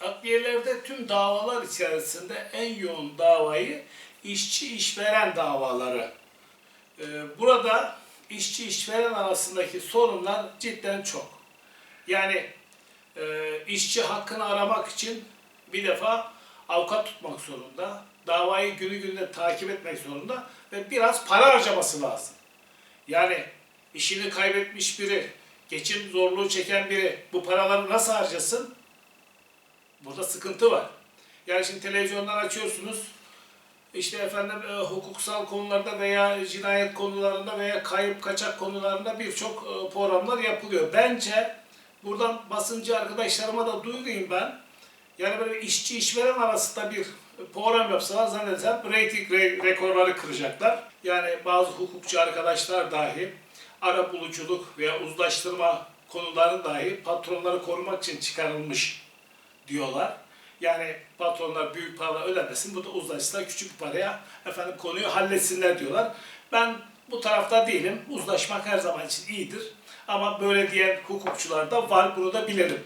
Adliyelerde tüm davalar içerisinde en yoğun davayı işçi işveren davaları. Ee, Burada işçi işveren arasındaki sorunlar cidden çok. Yani e, işçi hakkını aramak için bir defa avukat tutmak zorunda, davayı günü gününe takip etmek zorunda ve biraz para harcaması lazım. Yani işini kaybetmiş biri, geçim zorluğu çeken biri bu paraları nasıl harcasın? Burada sıkıntı var. Yani şimdi televizyondan açıyorsunuz, işte efendim e, hukuksal konularda veya cinayet konularında veya kayıp kaçak konularında birçok e, programlar yapılıyor. Bence buradan basıncı arkadaşlarıma da duyurayım ben. Yani böyle işçi işveren arasında bir program yapsalar zannedersem reyting re- rekorları kıracaklar. Yani bazı hukukçu arkadaşlar dahi ara buluculuk veya uzlaştırma konuları dahi patronları korumak için çıkarılmış diyorlar. Yani patronlar büyük para ödemesin, bu da uzlaşsa küçük paraya efendim konuyu halletsinler diyorlar. Ben bu tarafta değilim. Uzlaşmak her zaman için iyidir. Ama böyle diyen hukukçular da var, bunu da bilelim.